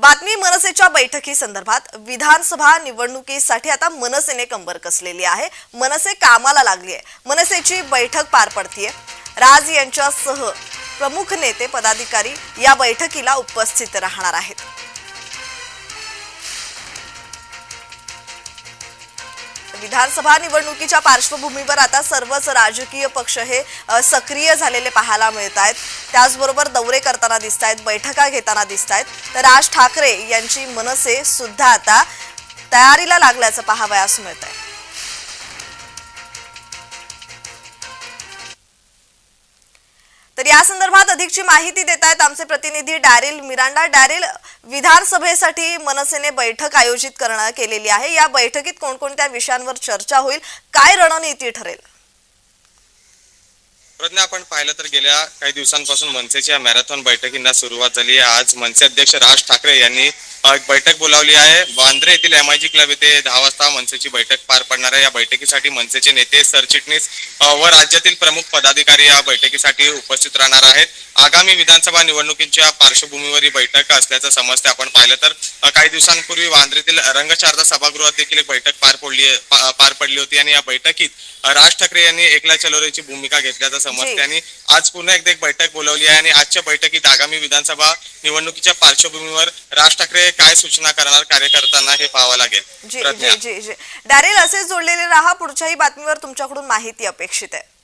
बातमी मनसेच्या बैठकी संदर्भात विधानसभा निवडणुकीसाठी आता मनसेने कंबर कसलेली आहे. मनसे कामाला लागली आहे मनसेची बैठक पार पडतीये. राज यांच्यासह प्रमुख नेते पदाधिकारी या बैठकीला उपस्थित राहणार आहेत. विधानसभा निवडणुकीच्या पार्श्वभूमीवर आता सर्वच राजकीय पक्ष हे सक्रिय झालेले पाहायला मिळत आहेत. त्याचबरोबर दौरे करताना दिसत आहेत बैठका घेताना दिसत आहेत. तर राज ठाकरे यांची मनसे सुद्धा आता तयारीला लागल्याचं पाहावयास मिळत आहे तर या संदर्भात अधिकची माहिती देत आहेत आमचे प्रतिनिधी डॅरिल मिरांडा. डॅरिल विधानसभेसाठी मनसेने बैठक आयोजित करणार केलेली आहे. या बैठकीत कोणकोणत्या विषयांवर चर्चा होईल? काय रणनीती ठरेल? प्रज्ञा आपण पाहिलं तर गेल्या काही दिवसांपासून मनसेच्या मॅरेथॉन बैठकींना सुरुवात झाली आहे. आज मनसे अध्यक्ष राज ठाकरे यांनी बैठक बोलावली आहे. वांद्रे येथील एम आय जी क्लब येथे दहा वाजता मनसेची बैठक पार पडणार आहे. या बैठकीसाठी मनसेचे नेते सरचिटणीस व राज्यातील प्रमुख पदाधिकारी या बैठकीसाठी उपस्थित राहणार आहेत. आगामी विधानसभा निवडणुकीच्या पार्श्वभूमीवर ही बैठक असल्याचं समजते आपण पाहिलं तर. काही दिवसांपूर्वी वांद्रेतील रंगशारदा सभागृहात देखील एक बैठक पार पडली पार पडली होती आणि या बैठकीत राज ठाकरे यांनी एकला चलोरेची भूमिका घेतल्याचं समजते. आणि आज पुन्हा एकदा एक बैठक बोलावली आहे आणि आजच्या बैठकीत आगामी विधानसभा निवडणुकीच्या पार्श्वभूमीवर राज ठाकरे काय सूचना करणार कार्यकर्त्यांना हे पाहावं लागेल. जी. जी जी जी. डॅरिल असे जोडलेले राहा पुढच्याही बातमीवर तुमच्याकडून माहिती अपेक्षित आहे.